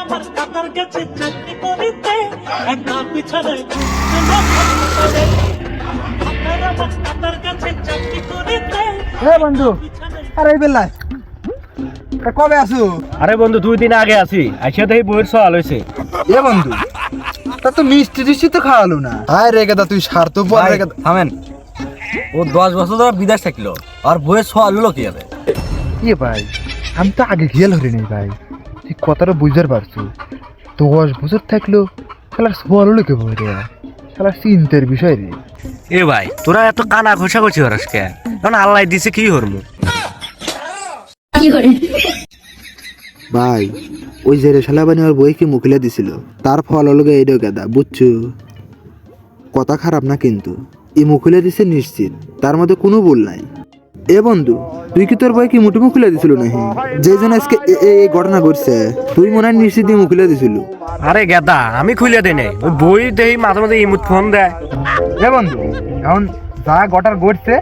আমার কাতার গেছে চাকরি করিতে একা বিছানায় ঘুমছে না হাসপাতালে। আপনার আমার কাতার গেছে চাকরি করিতে এ বন্ধু আরে তা কবে আসু? আরে বন্ধু দুই দিন আগে আছি। আইসা দেখি বইয়ের সওয়াল হয়েছে এ বন্ধু তা তো মিষ্টি টিষ্টি তো খাওয়ালো না। আয় রে গেদা তুই স্বার্থ পর রে গেদা। থামেন। ও দশ বছর ধরে বিদেশ থাকল আর বইয়ের সোয়াল হলো কি হবে ইয়ে ভাই আমি তো আগে খেয়াল হরি নাই ভাই। তুই কথাটা বুঝতে পারছ। দশ বছর থাকল খেলার সোয়াল হলো কে বই খেলার চিন্তার বিষয় রে। এ ভাই তোরা এত কানা ঘষা করছি ওরাস কে কারণ আল্লাহ দিছে কি হরমু ভাই ওই যে রেশালাবানি ওর বইকে মুখলে দিছিল? তার ফল হলো এইটাও গাদা বুঝছ? কথা খারাপ না কিন্তু। এই মুখলে দিছে নিশ্চিত তার মধ্যে কোনো ভুল নাই। এ বন্ধু তুই কি তোর বই কি মুঠি মুখলে দিছিল নাকি? যে জন আজকে এই ঘটনা ঘটছে তুই মনে হয় নিশ্চিত দিয়ে মুখলে দিছিল। আরে গেদা আমি খুলে দেই নাই। ওই বই দেই মাঝে মাঝে ইমুত ফোন দেয়। এ বন্ধু এখন যা গটার ঘটছে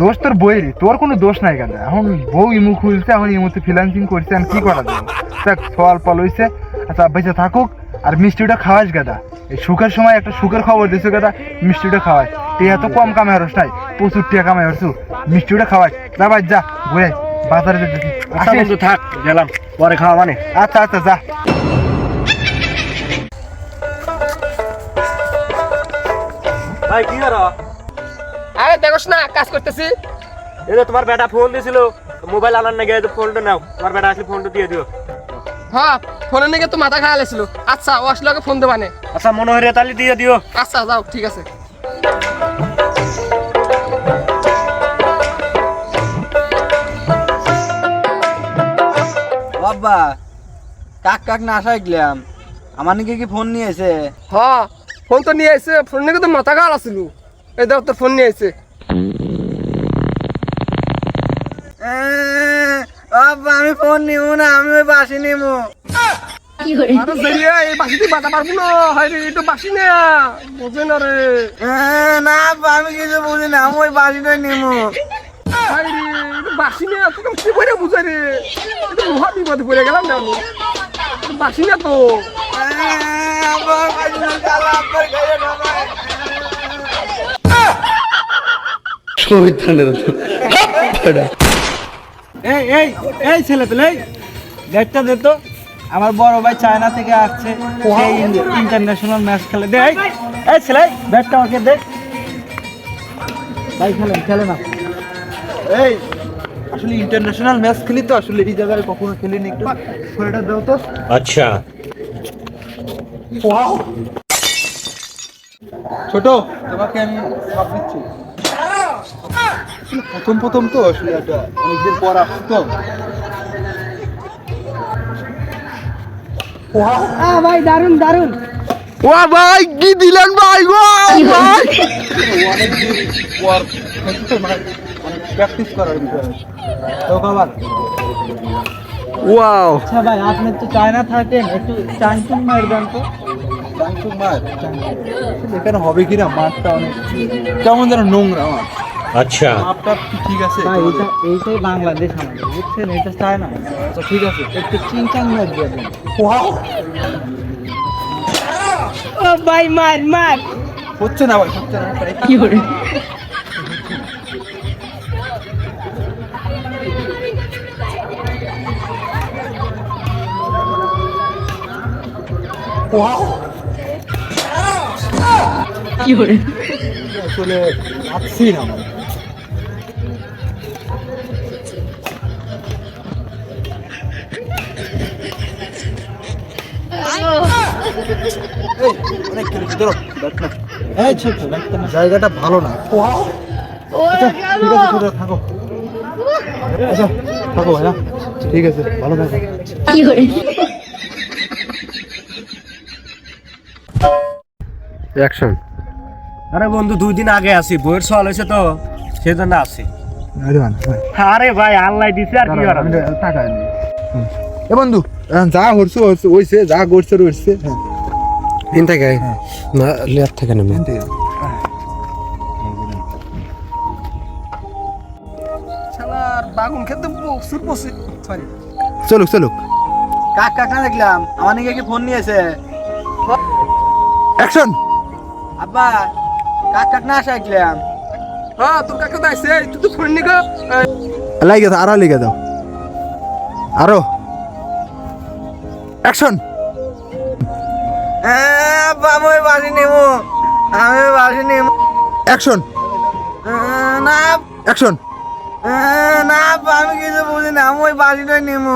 দোষ তোর বই রে তোর কোনো দোষ নাই কেন এখন বউ ইমু খুলছে এখন ইমুতে ফ্রিল্যান্সিং করছে এখন কি করা যাবে দেখ সওয়াল পাল হইছে। আচ্ছা বেঁচে থাকুক আর মিষ্টিটা খাওয়াস গাদা। এই সুখের সময় একটা সুখের খবর দিছো গাদা মিষ্টিটা খাওয়াই তুই এত কম কামে হরস নাই প্রচুর টিয়া কামাই হরছু মিষ্টিটা খাওয়াই। যা ভাই যা ঘুরে বাজারে যেতেছি আচ্ছা বন্ধু থাক গেলাম। পরে খাওয়া মানে। আচ্ছা আচ্ছা যা। ভাই কি করো? আরে দেখোস না কাজ করতেছি। এই যে তোমার বেটা ফোন দিছিল মোবাইল আনার নাকি ফোনটা নাও। তোমার বেটা আসলে ফোনটা দিয়ে দিও। হ্যাঁ ফোনের নাকি তো মাথা খাওয়া লেছিল। আচ্ছা ও আসলে ওকে ফোন দেবানে। আচ্ছা মনে হয় তাহলে দিয়ে দিও। আচ্ছা যাও ঠিক আছে। বাবা। কাক কাক না আসা গেলাম। আমার নাকি কি ফোন নিয়ে এসে হ্যাঁ ফোন তো নিয়ে আসছে ফোন নাকি তো মাথা খাওয়া আছিল। এই দেখো তোর ফোন নিয়ে আসছে বাবা আমি ফোন নিব না আমি ওই বাসি নিব আরে জড়িয়ে এই বাসি তুই বাতা পারব না। হাই রে এটা বাসি না। বোঝে না রে। না আব্বা, আমি কিছু বুঝি না আমি ওই বাসিটাই নিব হাই রে বাসি না তোকে কি করে বুঝাই রে? মহা বিপদে পড়ে গেলাম না আমি। বাসি না তো এই এই এই ছেলে পেলে দেখটা দে তো। আমার বড় ভাই চায়না থেকে আসছে সেই ইন্টারন্যাশনাল ম্যাচ খেলে। দে এই, এই ছেলে ব্যাটটা আমাকে দে। ভাই খেলেন খেলে না। এই আসলে ইন্টারন্যাশনাল ম্যাচ খেলি তো আসলে এই জায়গায় কখনো খেলিনি একটু। শরীরটা দাও তো। আচ্ছা। ছোট তোমাকে আমি সব দিচ্ছি। প্রথম প্রথম তো আসলে এটা অনেকদিন পর আসছে তো ও ভাই কি দিলেন ভাই গো? ভাই অনেকদিন পর। প্র্যাকটিস করার বিষয়। তো খাবার ওয়াও। আচ্ছা ভাই আপনি তো চায়না থাকেন একটু চাংচুং মার দেন তো। চাংচুং মার এখানে হবে কিনা মাঠটা অনেক কেমন যেন নোংরা মাঠ। আচ্ছা। মাপটা ঠিক আছে? ভাই এটা এইটাই বাংলাদেশ আমাদের বুঝছেন? এটা চায় না আচ্ছা ঠিক আছে একটু চিংচাং মার দিয়ে দেন ও ভাই মার মার। হচ্ছে না ভাই হচ্ছে না। কি করে কি করে আসলে পাচ্ছি না। জায়গাটা ভালো না। আচ্ছা, ঠিক আছে ছোট, থাকো। আচ্ছা থাকো ভাইয়া। ঠিক আছে ভালো অ্যাকশন আরে বন্ধু দুই দিন আগে আসি বইয়ের সওয়াল হয়েছে তো সেজন্য আসি আরে ভাই। আল্লাহ দিছে আর কি? এ বন্ধু যা হরছে হরছে হইছে যা করছে হইছে হ্যাঁ। তিন থেকে না লেফট থেকে বাগুন খেতে বসে সরি চলুক চলুক। কাক কাক না দেখলাম আমার নাকি কি ফোন নিয়েছে। অ্যাকশন আব্বা কাক কাক না আসা দেখলাম হ্যাঁ তোর কাকা তো আসছে তুই তো ফোন নিগো লাগে দাও আরও লিখে দাও। আরও। অ্যাকশন আব্বা আমি বাসি নেব আমি বাসি নেব অ্যাকশন না অ্যাকশন না আমি কিছু বুঝি না আমি ওই বাসিটাই নেব